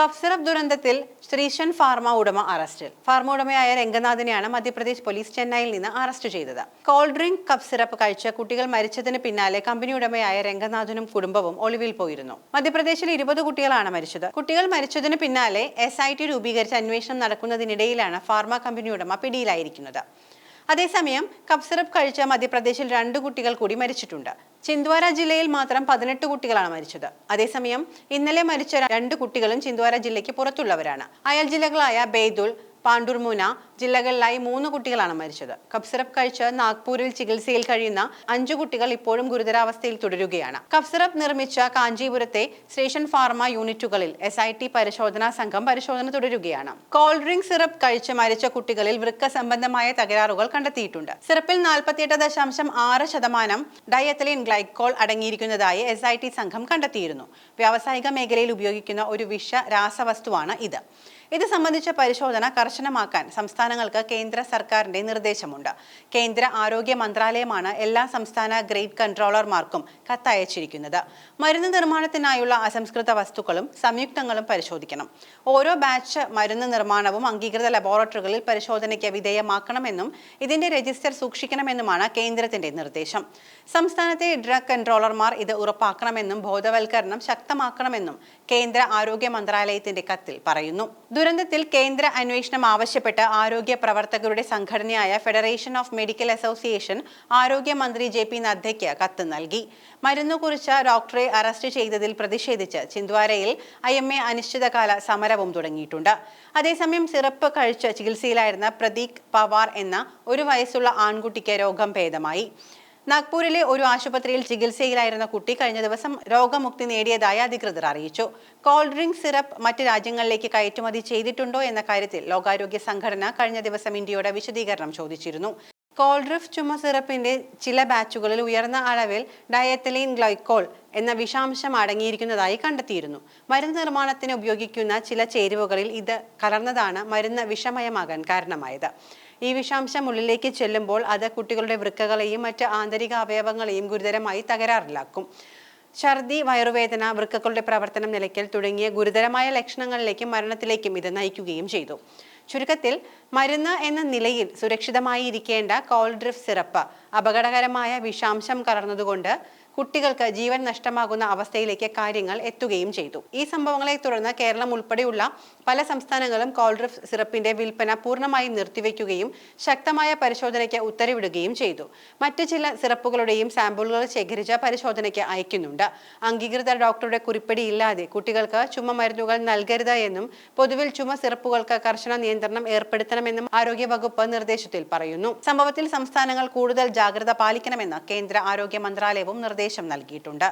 Cough syrup ദുരന്തത്തിൽ Sreesan pharma ഉടമ അറസ്റ്റിൽ. ഫാർമ ഉടമയായ രംഗനാഥിനെയാണ് മധ്യപ്രദേശ് പോലീസ് ചെന്നൈയിൽ നിന്ന് അറസ്റ്റ് ചെയ്തത്. കോൾഡ് ഡ്രിങ്ക് കഫ് സിറപ്പ് കഴിച്ച് കുട്ടികൾ മരിച്ചതിന് പിന്നാലെ കമ്പനി ഉടമയായ രംഗനാഥനും കുടുംബവും ഒളിവിൽ പോയിരുന്നു. മധ്യപ്രദേശിൽ ഇരുപത് കുട്ടികളാണ് മരിച്ചത്. കുട്ടികൾ മരിച്ചതിന് പിന്നാലെ എസ് ഐ ടി രൂപീകരിച്ച് അന്വേഷണം നടക്കുന്നതിനിടയിലാണ് ഫാർമ കമ്പനി ഉടമ പിടിയിലായിരിക്കുന്നത്. അതേസമയം കഫ് സിറപ്പ് കഴിച്ച മധ്യപ്രദേശിൽ രണ്ട് കുട്ടികൾ കൂടി മരിച്ചിട്ടുണ്ട്. ചിന്ദ്വാര ജില്ലയിൽ മാത്രം പതിനെട്ട് കുട്ടികളാണ് മരിച്ചത്. അതേസമയം ഇന്നലെ മരിച്ച രണ്ട് കുട്ടികളും ചിന്ദ്വാര ജില്ലയ്ക്ക് പുറത്തുള്ളവരാണ്. അയൽ ജില്ലകളായ ബേദുൾ പാണ്ടൂർമുന ജില്ലകളിലായി മൂന്ന് കുട്ടികളാണ് മരിച്ചത്. കഫ് കഴിച്ച് നാഗ്പൂരിൽ ചികിത്സയിൽ കഴിയുന്ന അഞ്ചു കുട്ടികൾ ഇപ്പോഴും ഗുരുതരാവസ്ഥയിൽ തുടരുകയാണ്. കഫ് സിറപ്പ് നിർമ്മിച്ച കാഞ്ചീപുരത്തെ സ്റ്റേഷൻ ഫാർമ യൂണിറ്റുകളിൽ എസ് ഐ ടി പരിശോധനാ സംഘം പരിശോധന തുടരുകയാണ്. കോൾഡ് ഡ്രിങ്ക് സിറപ്പ് കഴിച്ച് മരിച്ച കുട്ടികളിൽ വൃക്ക സംബന്ധമായ തകരാറുകൾ കണ്ടെത്തിയിട്ടുണ്ട്. സിറപ്പിൽ നാൽപ്പത്തിയെട്ട് ദശാംശം ആറ് ശതമാനം ഡയത്തലിൻ ഗ്ലൈക്കോൾ അടങ്ങിയിരിക്കുന്നതായി എസ് ഐ ടി സംഘം കണ്ടെത്തിയിരുന്നു. വ്യാവസായിക മേഖലയിൽ ഉപയോഗിക്കുന്ന ഒരു വിഷ രാസവസ്തുവാണ് ഇത്. ഇത് സംബന്ധിച്ച പരിശോധന കർശനമാക്കാൻ സംസ്ഥാനങ്ങൾക്ക് കേന്ദ്ര സർക്കാരിന്റെ നിർദ്ദേശമുണ്ട്. കേന്ദ്ര ആരോഗ്യ മന്ത്രാലയമാണ് എല്ലാ സംസ്ഥാന ഗ്രേഡ് കൺട്രോളർമാർക്കും കത്തയച്ചിരിക്കുന്നത്. മരുന്ന് നിർമ്മാണത്തിനായുള്ള അസംസ്കൃത വസ്തുക്കളും സംയുക്തങ്ങളും പരിശോധിക്കണം. ഓരോ ബാച്ച് മരുന്ന് നിർമ്മാണവും അംഗീകൃത ലബോറട്ടറികളിൽ പരിശോധനയ്ക്ക് വിധേയമാക്കണമെന്നും ഇതിന്റെ രജിസ്റ്റർ സൂക്ഷിക്കണമെന്നുമാണ് കേന്ദ്രത്തിന്റെ നിർദ്ദേശം. സംസ്ഥാനത്തെ ഡ്രഗ് കൺട്രോളർമാർ ഇത് ഉറപ്പാക്കണമെന്നും ബോധവൽക്കരണം ശക്തമാക്കണമെന്നും കേന്ദ്ര ആരോഗ്യ മന്ത്രാലയത്തിന്റെ കത്തിൽ പറയുന്നു. ദുരന്തത്തിൽ കേന്ദ്ര അന്വേഷണം ആവശ്യപ്പെട്ട് ആരോഗ്യ പ്രവർത്തകരുടെ സംഘടനയായ ഫെഡറേഷൻ ഓഫ് മെഡിക്കൽ അസോസിയേഷൻ ആരോഗ്യമന്ത്രി ജെ പി നദ്ദയ്ക്ക് കത്ത് നൽകി. മരുന്നു കുറിച്ച ഡോക്ടറെ അറസ്റ്റ് ചെയ്തതിൽ പ്രതിഷേധിച്ച് ചിന്ദ്വാരയിൽ ഐ എം എ അനിശ്ചിതകാല സമരവും തുടങ്ങിയിട്ടുണ്ട്. അതേസമയം സിറപ്പ് കഴിച്ച ചികിത്സയിലായിരുന്ന പ്രതീക് പവാർ എന്ന ഒരു വയസ്സുള്ള ആൺകുട്ടിക്ക് രോഗം ഭേദമായി. നാഗ്പൂരിലെ ഒരു ആശുപത്രിയിൽ ചികിത്സയിലായിരുന്ന കുട്ടി കഴിഞ്ഞ ദിവസം രോഗമുക്തി നേടിയതായി അധികൃതർ അറിയിച്ചു. കോൾഡ് ഡ്രിങ്ക് സിറപ്പ് മറ്റ് രാജ്യങ്ങളിലേക്ക് കയറ്റുമതി ചെയ്തിട്ടുണ്ടോ എന്ന കാര്യത്തിൽ ലോകാരോഗ്യ സംഘടന കഴിഞ്ഞ ദിവസം ഇന്ത്യയുടെ വിശദീകരണം ചോദിച്ചിരുന്നു. കോൾഡ്രിഫ് ചുമ സിറപ്പിന്റെ ചില ബാച്ചുകളിൽ ഉയർന്ന അളവിൽ ഡയത്തലീൻ ഗ്ലൈക്കോൾ എന്ന വിഷാംശം അടങ്ങിയിരിക്കുന്നതായി കണ്ടെത്തിയിരുന്നു. മരുന്ന് നിർമ്മാണത്തിന് ഉപയോഗിക്കുന്ന ചില ചേരുവകളിൽ ഇത് കലർന്നതാണ് മരുന്ന് വിഷമയമാകാൻ കാരണമായത്. ഈ വിഷാംശം ഉള്ളിലേക്ക് ചെല്ലുമ്പോൾ അത് കുട്ടികളുടെ വൃക്കകളെയും മറ്റ് ആന്തരിക അവയവങ്ങളെയും ഗുരുതരമായി തകരാറിലാക്കും. ഛർദി വയറുവേദന വൃക്കകളുടെ പ്രവർത്തനം നിലയ്ക്കൽ തുടങ്ങിയ ഗുരുതരമായ ലക്ഷണങ്ങളിലേക്കും മരണത്തിലേക്കും ഇത് നയിക്കുകയും ചെയ്തു. ചുരുക്കത്തിൽ മരുന്ന് എന്ന നിലയിൽ സുരക്ഷിതമായി ഇരിക്കേണ്ട കോൾഡ്രിഫ് സിറപ്പ് അപകടകരമായ വിഷാംശം കലർന്നതുകൊണ്ട് കുട്ടികൾക്ക് ജീവൻ നഷ്ടമാകുന്ന അവസ്ഥയിലേക്ക് കാര്യങ്ങൾ എത്തുകയും ചെയ്തു. ഈ സംഭവങ്ങളെ തുടർന്ന് കേരളം ഉൾപ്പെടെയുള്ള പല സംസ്ഥാനങ്ങളും കോൾഡ്രിഫ് സിറപ്പിന്റെ വിൽപ്പന പൂർണമായും നിർത്തിവെക്കുകയും ശക്തമായ പരിശോധനയ്ക്ക് ഉത്തരവിടുകയും ചെയ്തു. മറ്റ് ചില സിറപ്പുകളുടെയും സാമ്പിളുകൾ ശേഖരിച്ച് പരിശോധനയ്ക്ക് അയക്കുന്നുണ്ട്. അംഗീകൃത ഡോക്ടറുടെ കുറിപ്പടി ഇല്ലാതെ കുട്ടികൾക്ക് ചുമ മരുന്നുകൾ നൽകരുത് എന്നും പൊതുവിൽ ചുമ സിറപ്പുകൾക്ക് കർശന നിയന്ത്രണം ഏർപ്പെടുത്തണമെന്നും ആരോഗ്യ വകുപ്പ് നിർദ്ദേശത്തിൽ പറയുന്നു. സംഭവത്തിൽ സംസ്ഥാനങ്ങൾ കൂടുതൽ ജാഗ്രത പാലിക്കണമെന്ന് കേന്ദ്ര ആരോഗ്യ മന്ത്രാലയവും നിർദ്ദേശം നൽകിയിട്ടുണ്ട്